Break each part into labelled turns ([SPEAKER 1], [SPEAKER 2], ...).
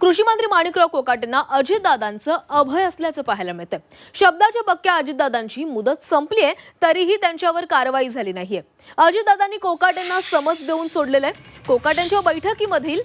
[SPEAKER 1] कृषी मंत्री माणिकराव कोकाटेंना अजितदादांचं अभय असल्याचं पाहायला मिळतं शब्दाच्या पक्क्या अजितदादांची मुदत संपली आहे तरीही त्यांच्यावर कारवाई झाली नाहीये. अजितदादांनी कोकाटेंना समज देऊन सोडलेलं आहे कोकाटेंच्या बैठकीमधील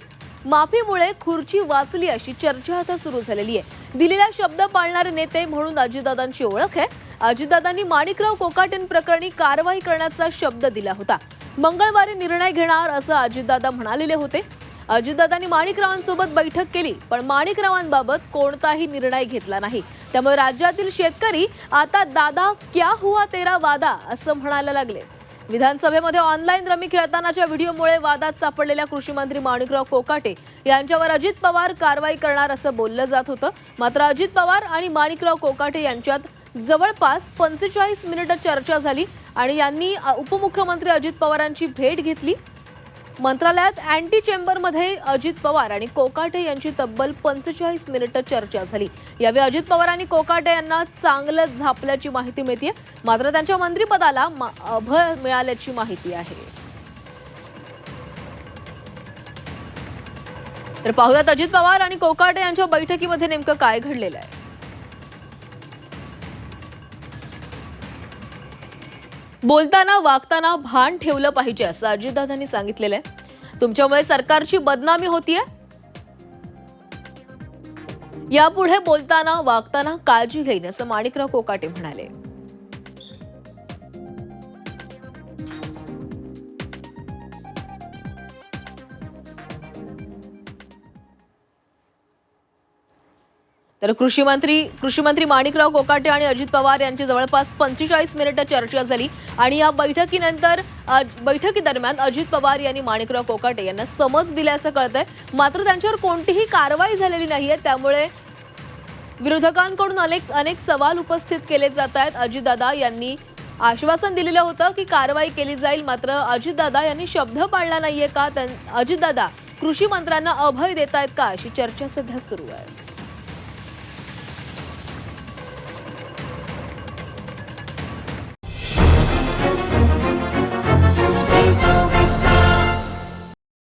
[SPEAKER 1] माफीमुळे खुर्ची वाचली अशी चर्चा आता सुरू झालेली आहे. दिलेला शब्द पाळणारे नेते म्हणून अजितदादांची ओळख आहे. अजितदादांनी माणिकराव कोकाटेन प्रकरणी कारवाई करण्याचा शब्द दिला होता. मंगळवारी निर्णय घेणार असं अजितदादा म्हणालेले होते. अजितदादांनी माणिकरावांसोबत बैठक केली पण माणिकरावांबाबत कोणताही निर्णय घेतला नाही. त्यामुळे राज्यातील शेतकरी आता दादा क्या हुआ तेरा वादा? असं म्हणायला लागले. विधानसभेमध्ये ऑनलाईन रमी खेळतानाच्या व्हिडिओमुळे वादात सापडलेल्या कृषी मंत्री माणिकराव कोकाटे यांच्यावर अजित पवार कारवाई करणार असं बोललं जात होतं. मात्र अजित पवार आणि माणिकराव कोकाटे यांच्यात जवळपास पंचेचाळीस मिनिटं चर्चा झाली आणि यांनी उपमुख्यमंत्री अजित पवारांची भेट घेतली. मंत्रालयात अँटी चेंबरमध्ये अजित पवार आणि कोकाटे यांची तब्बल पंचेचाळीस मिनिटं चर्चा झाली. यावेळी अजित पवार आणि कोकाटे यांना चांगलं झापल्याची माहिती मिळते मात्र त्यांच्या मंत्रिपदाला अभय मिळाल्याची माहिती आहे. तर पाहुयात अजित पवार आणि कोकाटे यांच्या बैठकीमध्ये नेमकं काय घडलेलं आहे. बोलताना वागताना भान ठेवलं पाहिजे असं अजितदादांनी सांगितलेलं आहे. तुमच्यामुळे सरकारची बदनामी होतीये. यापुढे बोलताना वागताना काळजी घेईन असं माणिकराव कोकाटे म्हणाले. तर कृषी मंत्री कृषी मंत्री माणिकराव कोकाटे आणि अजित पवार यांची जवळपास पंचेचाळीस मिनिटं चर्चा झाली. आणि या बैठकीनंतर बैठकीदरम्यान अजित पवार यांनी माणिकराव कोकाटे यांना समज दिल्याचं कळतंय. मात्र त्यांच्यावर कोणतीही कारवाई झालेली नाहीये. त्यामुळे विरोधकांकडून अनेक अनेक सवाल उपस्थित केले जात आहेत. अजितदादा यांनी आश्वासन दिलेलं होतं की कारवाई केली जाईल. मात्र अजितदादा यांनी शब्द पाळला नाहीये का? त्यां- अजितदादा कृषी मंत्र्यांना अभय देत आहेत का? अशी चर्चा सध्या सुरू आहे.